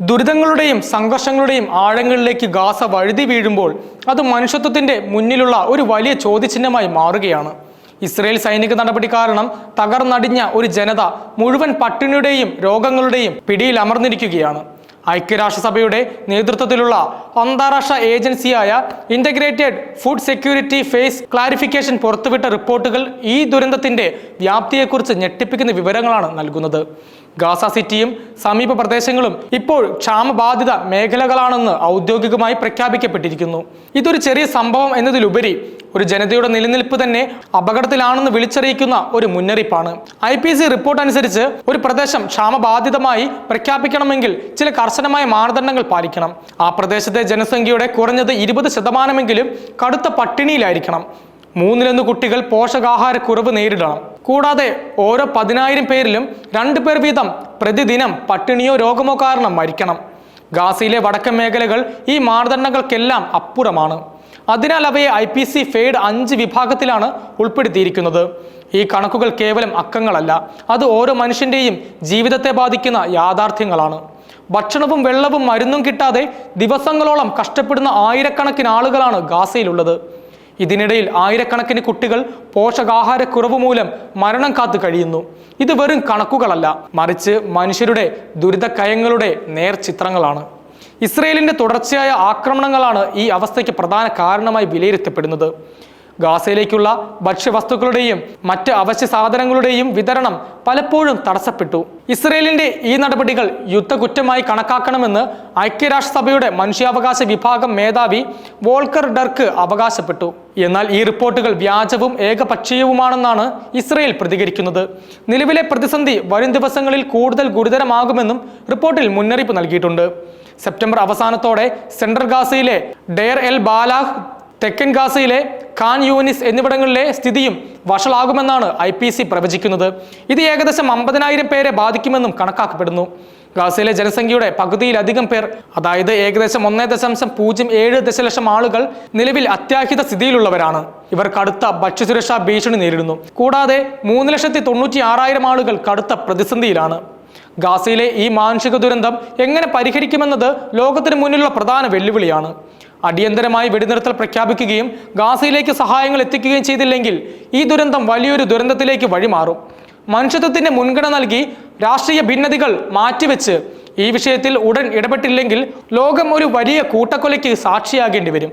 ദുരിതങ്ങളുടെയും സംഘർഷങ്ങളുടെയും ആഴങ്ങളിലേക്ക് ഗാസ വഴുതി വീഴുമ്പോൾ അത് മനുഷ്യത്വത്തിന്റെ മുന്നിലുള്ള ഒരു വലിയ ചോദ്യചിഹ്നമായി മാറുകയാണ്. ഇസ്രയേൽ സൈനിക നടപടി കാരണം തകർന്നടിഞ്ഞ ഒരു ജനത മുഴുവൻ പട്ടിണിയുടെയും രോഗങ്ങളുടെയും പിടിയിൽ അമർന്നിരിക്കുകയാണ്. ഐക്യരാഷ്ട്രസഭയുടെ നേതൃത്വത്തിലുള്ള അന്താരാഷ്ട്ര ഏജൻസിയായ integrated food security phase clarification പുറത്തുവിട്ട റിപ്പോർട്ടുകൾ ഈ ദുരന്തത്തിന്റെ വ്യാപ്തിയെക്കുറിച്ച് ഞെട്ടിപ്പിക്കുന്ന വിവരങ്ങളാണ് നൽകുന്നത്. ഗാസ സിറ്റിയും സമീപ പ്രദേശങ്ങളും ഇപ്പോൾ ക്ഷാമബാധിത മേഖലകളാണെന്ന് ഔദ്യോഗികമായി പ്രഖ്യാപിക്കപ്പെട്ടിരിക്കുന്നു. ഇതൊരു ചെറിയ സംഭവം എന്നതിലുപരി ഒരു ജനതയുടെ നിലനിൽപ്പ് തന്നെ അപകടത്തിലാണെന്ന് വിളിച്ചറിയിക്കുന്ന ഒരു മുന്നറിയിപ്പാണ്. ഐ പി സി റിപ്പോർട്ട് അനുസരിച്ച് ഒരു പ്രദേശം ക്ഷാമബാധിതമായി പ്രഖ്യാപിക്കണമെങ്കിൽ ചില കർശനമായ മാനദണ്ഡങ്ങൾ പാലിക്കണം. ആ പ്രദേശത്തെ ജനസംഖ്യയുടെ കുറഞ്ഞത് ഇരുപത് ശതമാനമെങ്കിലും കടുത്ത പട്ടിണിയിലായിരിക്കണം. മൂന്നിലൊന്ന് കുട്ടികൾ പോഷകാഹാരക്കുറവ് നേരിടണം. കൂടാതെ ഓരോ പതിനായിരം പേരിലും രണ്ടു പേർ വീതം പ്രതിദിനം പട്ടിണിയോ രോഗമോ കാരണം മരിക്കണം. ഗാസയിലെ വടക്കൻ മേഖലകൾ ഈ മാനദണ്ഡങ്ങൾക്കെല്ലാം അപ്പുറമാണ്. അതിനാൽ അവയെ ഐ പി സി ഫെയ്ഡ് അഞ്ച് വിഭാഗത്തിലാണ് ഉൾപ്പെടുത്തിയിരിക്കുന്നത്. ഈ കണക്കുകൾ കേവലം അക്കങ്ങളല്ല അത് ഓരോ മനുഷ്യന്റെയും ജീവിതത്തെ ബാധിക്കുന്ന യാഥാർത്ഥ്യങ്ങളാണ്. ഭക്ഷണവും വെള്ളവും മരുന്നും കിട്ടാതെ ദിവസങ്ങളോളം കഷ്ടപ്പെടുന്ന ആയിരക്കണക്കിന് ആളുകളാണ് ഗാസയിലുള്ളത്. ഇതിനിടയിൽ ആയിരക്കണക്കിന് കുട്ടികൾ പോഷകാഹാരക്കുറവ് മൂലം മരണം കാത്തു കഴിയുന്നു. ഇത് വെറും കണക്കുകളല്ല. മറിച്ച് മനുഷ്യരുടെ ദുരിതക്കയങ്ങളുടെ നേർചിത്രങ്ങളാണ് ഇസ്രയേലിന്റെ തുടർച്ചയായ ആക്രമണങ്ങളാണ് ഈ അവസ്ഥയ്ക്ക് പ്രധാന കാരണമായി വിലയിരുത്തപ്പെടുന്നത്. ഗാസയിലേക്കുള്ള ഭക്ഷ്യവസ്തുക്കളുടെയും മറ്റ് അവശ്യ സാധനങ്ങളുടെയും വിതരണം പലപ്പോഴും തടസ്സപ്പെട്ടു. ഇസ്രയേലിന്റെ ഈ നടപടികൾ യുദ്ധകുറ്റമായി കണക്കാക്കണമെന്ന് ഐക്യരാഷ്ട്രസഭയുടെ മനുഷ്യാവകാശ വിഭാഗം മേധാവി വോൾക്കർ ഡർക്ക് അവകാശപ്പെട്ടു. എന്നാൽ ഈ റിപ്പോർട്ടുകൾ വ്യാജവും ഏകപക്ഷീയവുമാണെന്നാണ് ഇസ്രയേൽ പ്രതികരിക്കുന്നത്. നിലവിലെ പ്രതിസന്ധി വരും ദിവസങ്ങളിൽ കൂടുതൽ ഗുരുതരമാകുമെന്നും റിപ്പോർട്ടിൽ മുന്നറിയിപ്പ് നൽകിയിട്ടുണ്ട്. സെപ്റ്റംബർ അവസാനത്തോടെ സെൻട്രൽ ഗാസയിലെ ഡെയർ എൽ ബാലാഹ് തെക്കൻ ഗാസയിലെ ഖാൻ യൂനിസ് എന്നിവിടങ്ങളിലെ സ്ഥിതിയും വഷളാകുമെന്നാണ് ഐ പി സി പ്രവചിക്കുന്നത്. ഇത് ഏകദേശം അമ്പതിനായിരം പേരെ ബാധിക്കുമെന്നും കണക്കാക്കപ്പെടുന്നു. ഗാസയിലെ ജനസംഖ്യയുടെ പകുതിയിലധികം പേർ അതായത് ഏകദേശം ഒന്നേ ദശാംശം പൂജ്യം ഏഴ് ദശലക്ഷം ആളുകൾ നിലവിൽ അത്യാഹിത സ്ഥിതിയിലുള്ളവരാണ്. ഇവർ കടുത്ത ഭക്ഷ്യസുരക്ഷാ ഭീഷണി നേരിടുന്നു. കൂടാതെ മൂന്ന് ലക്ഷത്തി തൊണ്ണൂറ്റി ആറായിരം ആളുകൾ കടുത്ത പ്രതിസന്ധിയിലാണ്. ഗാസയിലെ ഈ മാനുഷിക ദുരന്തം എങ്ങനെ പരിഹരിക്കുമെന്നത് ലോകത്തിന് മുന്നിലുള്ള പ്രധാന വെല്ലുവിളിയാണ്. അടിയന്തരമായി വെടിനിർത്തൽ പ്രഖ്യാപിക്കുകയും ഗാസയിലേക്ക് സഹായങ്ങൾ എത്തിക്കുകയും ചെയ്തില്ലെങ്കിൽ ഈ ദുരന്തം വലിയൊരു ദുരന്തത്തിലേക്ക് വഴിമാറും. മനുഷ്യത്വത്തിന് മുൻഗണന നൽകി രാഷ്ട്രീയ ഭിന്നതകൾ മാറ്റിവെച്ച് ഈ വിഷയത്തിൽ ഉടൻ ഇടപെട്ടില്ലെങ്കിൽ ലോകം ഒരു വലിയ കൂട്ടക്കൊലയ്ക്ക് സാക്ഷിയാകേണ്ടി വരും.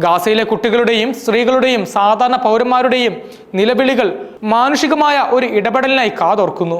ഗാസയിലെ കുട്ടികളുടെയും സ്ത്രീകളുടെയും സാധാരണ പൗരന്മാരുടെയും നിലവിളികൾ മാനുഷികമായ ഒരു ഇടപെടലിനായി കാതോർക്കുന്നു.